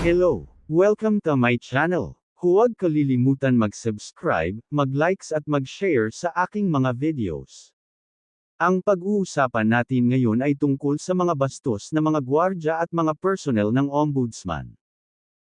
Hello! Welcome to my channel. Huwag kalilimutan mag-subscribe, mag-likes at mag-share sa aking mga videos. Ang pag-uusapan natin ngayon ay tungkol sa mga bastos na mga gwardya at mga personnel ng Ombudsman.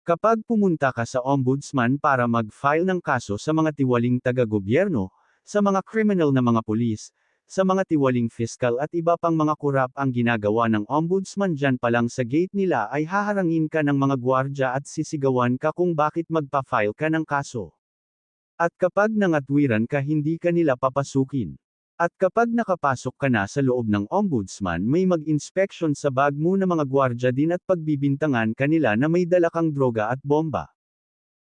Kapag pumunta ka sa Ombudsman para mag-file ng kaso sa mga tiwaling taga-gobyerno, sa mga criminal na mga pulis, sa mga tiwaling fiskal at iba pang mga kurap ang ginagawa ng ombudsman dyan pa lang sa gate nila ay haharangin ka ng mga gwardya at sisigawan ka kung bakit magpa-file ka ng kaso. At kapag nangatwiran ka hindi ka nila papasukin. At kapag nakapasok ka na sa loob ng ombudsman may mag-inspection sa bag mo na mga gwardya din at pagbibintangan kanila na may dala kang droga at bomba.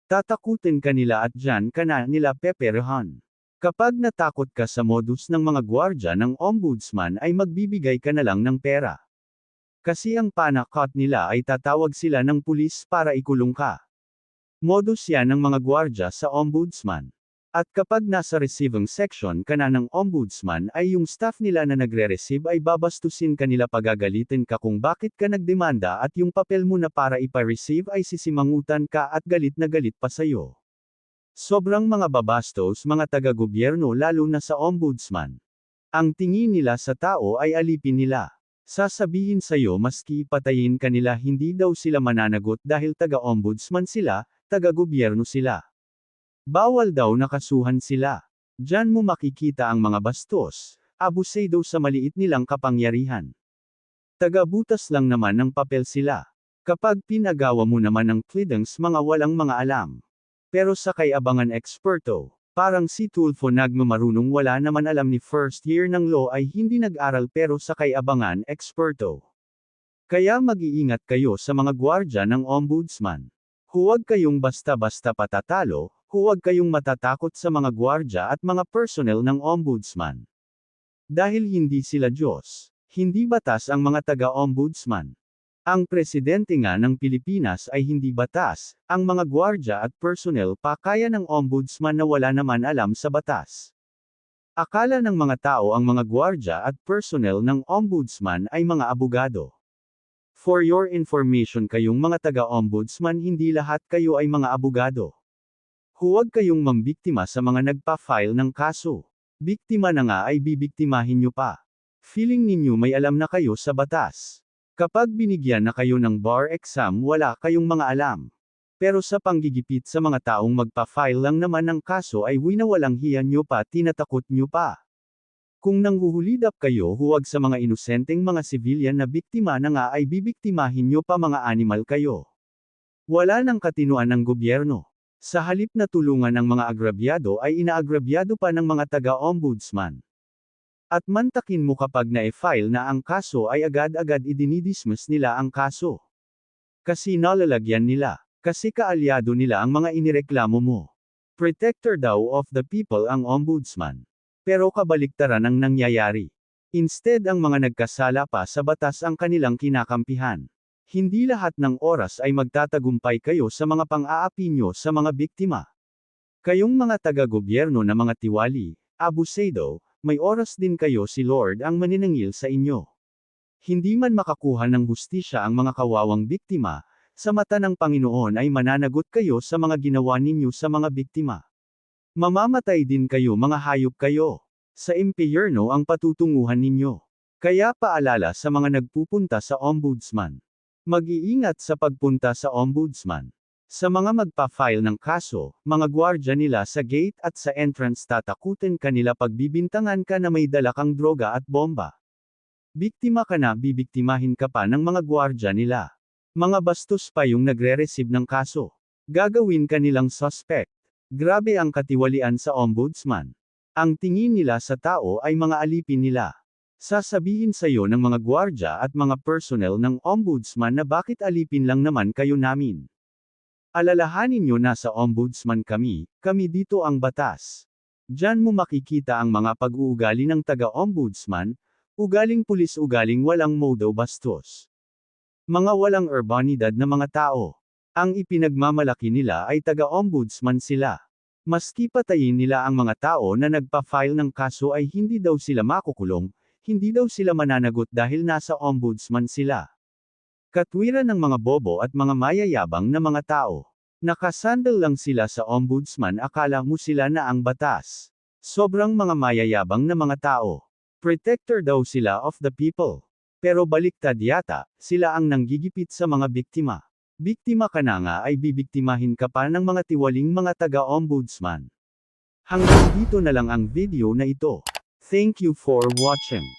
Tatakutin kanila at dyan ka na nila peperehan. Kapag natakot ka sa modus ng mga gwardya ng ombudsman ay magbibigay ka na lang ng pera. Kasi ang panakot nila ay tatawag sila ng pulis para ikulong ka. Modus yan ng mga gwardya sa ombudsman. At kapag nasa receiving section ka na ng ombudsman ay yung staff nila na nagre-receive ay babastusin kanila pagagalitin ka kung bakit ka nagdemanda at yung papel mo na para ipa-receive ay sisimangutan ka at galit na galit pa sa'yo. Sobrang mga babastos mga taga-gobyerno lalo na sa ombudsman. Ang tingin nila sa tao ay alipin nila. Sasabihin sa'yo maski patayin kanila hindi daw sila mananagot dahil taga-ombudsman sila, taga-gobyerno sila. Bawal daw nakasuhan sila. Diyan mo makikita ang mga bastos, abusado sa maliit nilang kapangyarihan. Taga-butas lang naman ng papel sila. Kapag pinagawa mo naman ng credence mga walang mga alam. Pero sa kay abangan eksperto, parang si Tulfo nagmamarunong wala naman alam ni first year ng law ay hindi nag-aral pero sa kay abangan eksperto. Kaya mag-iingat kayo sa mga gwardya ng ombudsman. Huwag kayong basta-basta patatalo, huwag kayong matatakot sa mga gwardya at mga personnel ng ombudsman. Dahil hindi sila Diyos, hindi batas ang mga taga-ombudsman. Ang presidente nga ng Pilipinas ay hindi batas, ang mga gwardya at personnel pa kaya ng ombudsman na wala naman alam sa batas. Akala ng mga tao ang mga gwardya at personnel ng ombudsman ay mga abogado. For your information kayong mga taga-ombudsman hindi lahat kayo ay mga abogado. Huwag kayong mambiktima sa mga nagpa-file ng kaso. Biktima na nga ay bibiktimahin nyo pa. Feeling ninyo may alam na kayo sa batas. Kapag binigyan na kayo ng bar exam wala kayong mga alam. Pero sa panggigipit sa mga taong magpa-file lang naman ng kaso ay winawalang hiyan nyo pa tinatakot nyo pa. Kung nanghuhulidap kayo huwag sa mga inosenteng mga civilian na biktima na nga ay bibiktimahin nyo pa mga animal kayo. Wala nang katinuan ng gobyerno. Sa halip na tulungan ng mga agrabyado ay inaagrabyado pa ng mga taga-ombudsman. At mantakin mo kapag na-file na ang kaso ay agad-agad idinidismiss nila ang kaso. Kasi nalalagyan nila. Kasi kaalyado nila ang mga inireklamo mo. Protector daw of the people ang ombudsman. Pero kabaliktaran ang nangyayari. Instead ang mga nagkasala pa sa batas ang kanilang kinakampihan. Hindi lahat ng oras ay magtatagumpay kayo sa mga pang-aapi nyo sa mga biktima. Kayong mga taga-gobyerno na mga tiwali, abusado, may oras din kayo si Lord ang maninangil sa inyo. Hindi man makakuha ng hustisya ang mga kawawang biktima, sa mata ng Panginoon ay mananagot kayo sa mga ginawa ninyo sa mga biktima. Mamamatay din kayo mga hayop kayo. Sa impyerno ang patutunguhan ninyo. Kaya paalala sa mga nagpupunta sa ombudsman. Mag-iingat sa pagpunta sa ombudsman. Sa mga magpa-file ng kaso, mga gwardya nila sa gate at sa entrance tatakutin kanila pagbibintangan ka na may dala kang droga at bomba. Biktima ka na bibiktimahin ka pa ng mga gwardya nila. Mga bastos pa yung nagre-receive ng kaso. Gagawin ka nilang suspect. Grabe ang katiwalian sa ombudsman. Ang tingin nila sa tao ay mga alipin nila. Sasabihin sa iyo ng mga gwardya at mga personnel ng ombudsman na bakit alipin lang naman kayo namin. Alalahanin nyo na sa ombudsman kami, kami dito ang batas. Diyan mo makikita ang mga pag-uugali ng taga-ombudsman, ugaling pulis ugaling walang modo bastos. Mga walang urbanidad na mga tao. Ang ipinagmamalaki nila ay taga-ombudsman sila. Maski patayin nila ang mga tao na nagpa-file ng kaso ay hindi daw sila makukulong, hindi daw sila mananagot dahil nasa ombudsman sila. Katwiran ng mga bobo at mga mayayabang na mga tao. Nakasandal lang sila sa ombudsman akala mo sila na ang batas. Sobrang mga mayayabang na mga tao. Protector daw sila of the people. Pero baliktad yata, sila ang nanggigipit sa mga biktima. Biktima ka na nga ay bibiktimahin ka pa ng mga tiwaling mga taga-ombudsman. Hanggang dito na lang ang video na ito. Thank you for watching.